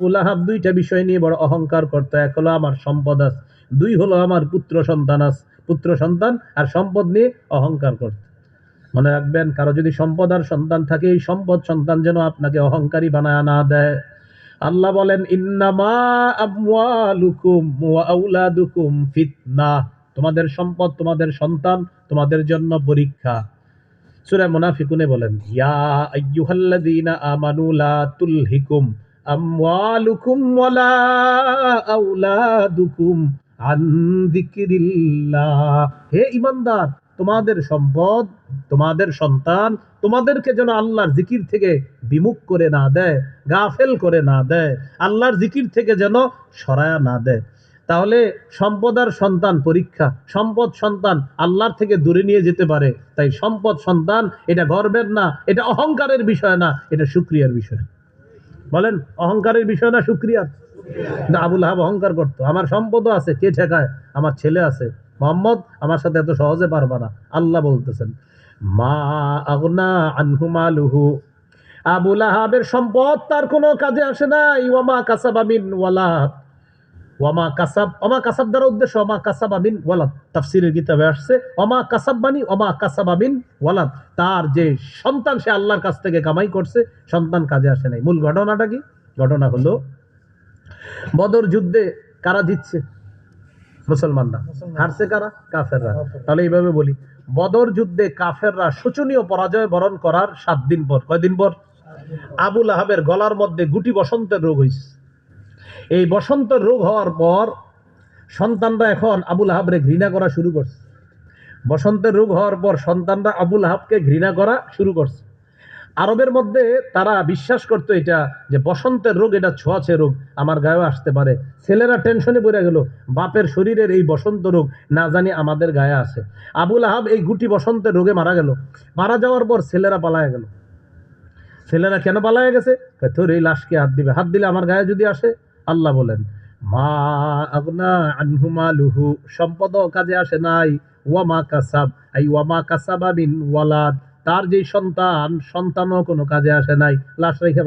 উলাহাব দুইটা বিষয় নিয়ে বড় অহংকার করতো। এক হলো, আমার সম্পদ আছে। দুই হলো, আমার পুত্র সন্তান আছে। পুত্র সন্তান আর সম্পদ নিয়ে অহংকার করত। মনে রাখবেন, কারও যদি সম্পদ আর সন্তান থাকে, এই সম্পদ সন্তান যেন আপনাকে অহংকারী বানায় না দেয়। আল্লাহ বলেন, ইন্নামা ওয়া ফিতনা। তোমাদের সম্পদ, তোমাদের সন্তান, তোমাদের জন্য পরীক্ষা। সূরা মুনাফিকুনে বলেন, ইয়া আইয়ুহাল্লাযীনা আমানু লা তুলহিকুম। আমওয়ালুকুম ওয়ালা আউলাদুকুম আন যিকরিল্লাহ হে ঈমানদার তোমাদের সম্পদ, তোমাদের সন্তান, তোমাদেরকে যেন আল্লাহর জিকির থেকে বিমুখ করে না দেয়, গাফেল করে না দেয়, আল্লাহর জিকির থেকে যেন সরায়া না দেয়। তাহলে সম্পদ আর সন্তান পরীক্ষা। সম্পদ সন্তান আল্লাহর থেকে দূরে নিয়ে যেতে পারে। তাই সম্পদ সন্তান এটা গর্বের না, এটা অহংকারের বিষয় না, এটা সুক্রিয়ার বিষয়। বলেন, অহংকারের বিষয় না সুক্রিয়ার আবুল হাব অহংকার করতো। আমার সম্পদও আছে, কে ঠেকায়? আমার ছেলে আছে। মোহাম্মদ, আমার সাথে এত সহজে পারবা না। আল্লাহ বলতেছেন, মা আগনা আবুল আহাবের সম্পদ তার কোনো কাজে আসে না ইয়ামা কাসাবামিন ওয়ালাদ। ওয়ামা কাসাব অমা কাসাব দ্বারা উদ্দেশ্য অমা কাসাবাবিন ওয়ালাদ। তাফসিরের কিতাবে আসছে অমা কাসাব বানি অমা কাসাবাবিন ওয়ালাদ। তার যে সন্তান সে আল্লাহর কাছ থেকে কামাই করছে, সন্তান কাজে আসে নাই। মূল ঘটনাটা কি? ঘটনা হলো, বদর যুদ্ধে কারা জিতছে? মুসলমানরা। হারছে কারা? কাফেররা। তাহলে এইভাবে বলি, বদর যুদ্ধে কাফেররা শোচনীয় পরাজয় বরণ করার সাত দিন পর। কয়দিন পর? আবুল আহাবের গলার মধ্যে গুটি বসন্তের রোগ হয়েছে এই বসন্ত রোগ হওয়ার পর সন্তানরা এখন আবুল আহাবরে ঘৃণা করা শুরু করছে। বসন্তের রোগ হওয়ার পর সন্তানরা আবুল আহাবকে ঘৃণা করা শুরু করছে। আরবের মধ্যে তারা বিশ্বাস করতো এটা যে বসন্তের রোগ, এটা ছোঁয়াছে রোগ, আমার গায়েও আসতে পারে। ছেলেরা টেনশনে পড়ে গেল, বাপের শরীরের এই বসন্ত রোগ না জানি আমাদের গায়ে আছে। আবুল আহাব এই গুটি বসন্তের রোগে মারা গেল। মারা যাওয়ার পর ছেলেরা পালায় গেল। ছেলেরা কেন পালায় গেছে? তোর এই লাশকে হাত দিবে। হাত দিলে আমার গায়ে যদি আসে আল্লাহ বলেন, মা আগনা সম্পদ কাজে আসে নাই। ওয়ামা কাসাব, আই ওয়ামা কাসাবা বিন ওয়ালাদ, তার সন্তান, সন্তানও কোনো কাজে আসে নাই। লাশ রেখে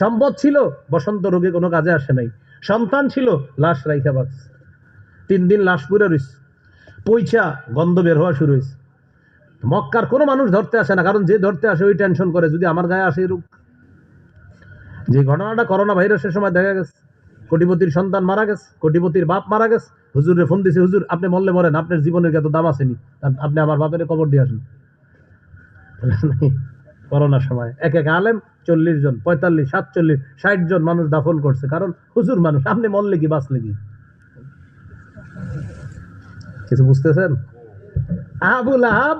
সম্পদ ছিল, বসন্ত রোগে কোনো কাজে আসে নাই। সন্তান ছিল, লাশ বাঁচছে তিন দিন লাশ পুরে রইছে পয়সা গন্ধ বের হওয়া শুরু হয়েছে মক্কার কোনো মানুষ ধরতে আসে না, কারণ যে ধরতে আসে ওই টেনশন করে, যদি আমার গায়ে আসে এই রোগ। যে ঘটনাটা করোনা ভাইরাসের সময় দেখা গেছে, কোটিপতির সন্তান মারা গেছে, কোটিপতির বাপ মারা গেছে, হুজুরে ফোন দিছে, হুজুর, আপনি মরলে মরেন, আপনার জীবনের কত দাম আসেনি আপনি আমার বাপের কবর দিয়ে আসেন। করোনার সময় এক এক আলেম চল্লিশ জন, পঁয়তাল্লিশ, সাতচল্লিশ, ষাট জন মানুষ দাফন করছে, কারণ হুজুর মানুষ, আপনি মরলে কি বাঁচলে কি? কিছু বুঝতেছেন? আবুল আহাব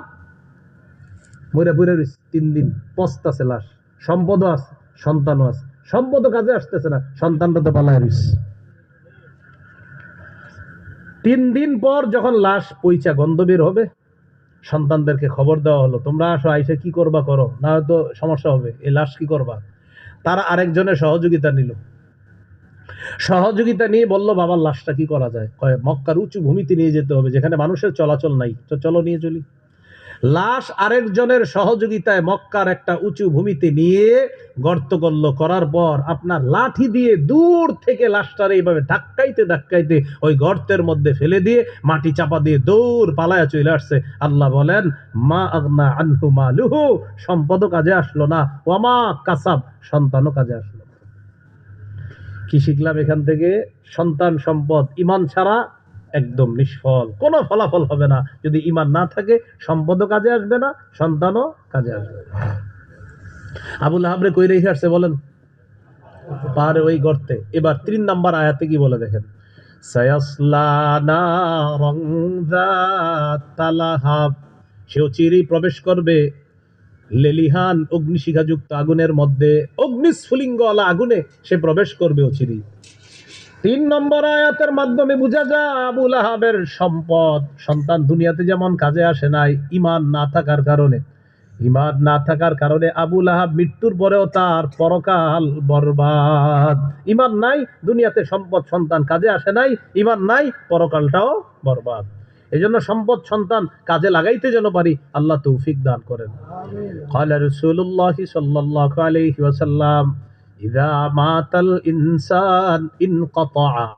মরে রয়েছে তিন দিন, পস্তাছে লাশ, সম্পদও আছে, সন্তানও আছে। সম্পদও কাজে আসতেছে না সন্তানটা তো পালায় রয়েছে তিন দিন পর যখন লাশ পইচা গন্ধ বের হবে, সন্তানদেরকে খবর দেওয়া হলো, তোমরা আসো, আইসে কি করবা করো? না হয়তো সমস্যা হবে, এই লাশ কি করবা? তারা আরেকজনের সহযোগিতা নিল। সহযোগিতা নিয়ে বলল বাবার লাশটা কি করা যায়? কয়, মক্কার উঁচু ভূমিতে নিয়ে যেতে হবে, যেখানে মানুষের চলাচল নাই, তো চলো নিয়ে চলি। লাশ আরেকজনের সহযোগিতায় মক্কার একটা উঁচু ভূমিতে নিয়ে গর্ত করল করার পর আপনার লাঠি দিয়ে দূর থেকে লাশটার এইভাবে ধাক্কাইতে ধাক্কাইতে ওই গর্তের মধ্যে ফেলে দিয়ে মাটি চাপা দিয়ে দৌড় পালায়া চলে আসছে। আল্লাহ বলেন, মা আগনা আনহু মালুহু সম্পদও কাজে আসলো না। ওয়ামা কাসাব সন্তানও কাজে আসলো। কি শিখলাম এখান থেকে? সন্তান সম্পদ, ইমান ছাড়া একদম নিষ্ফল। কোনো ফলাফল হবে না। যদি ইমান না থাকে, সম্পদও কাজে আসবে না, সন্তানও কাজে আসবে না। আবুল আহাবরে কই রেখে আসছে বলেন? পাহাড়ে ওই গর্তে। এবার তিন নাম্বার আয়াতে কি বলে দেখেন। সেও চিরেই প্রবেশ করবে। লেলিহান অগ্নিশিখাযুক্ত আগুনের মধ্যে। অগ্নিস্ফুলিঙ্গওয়ালা আগুনে সে প্রবেশ করবে অচিরেই। তিন নম্বর আয়াতের মাধ্যমে বুঝা যায় আবুল আহাবের সম্পদ। সন্তান দুনিয়াতে যেমন কাজে আসে নাই ইমান না থাকার কারণে। ইমান না থাকার কারণে আবুল আহাব মৃত্যুর পরেও তার পরকাল বরবাদ। ইমান নাই দুনিয়াতে সম্পদ সন্তান কাজে আসে নাই ইমান নাই পরকালটাও বরবাদ। এই জন্য সম্পদ সন্তান কাজে লাগাইতে যেন পারি আল্লাহ তৌফিক দান করেন। কালা সাল্লাহ ইদা মাতাল ইনসান ইনকাতা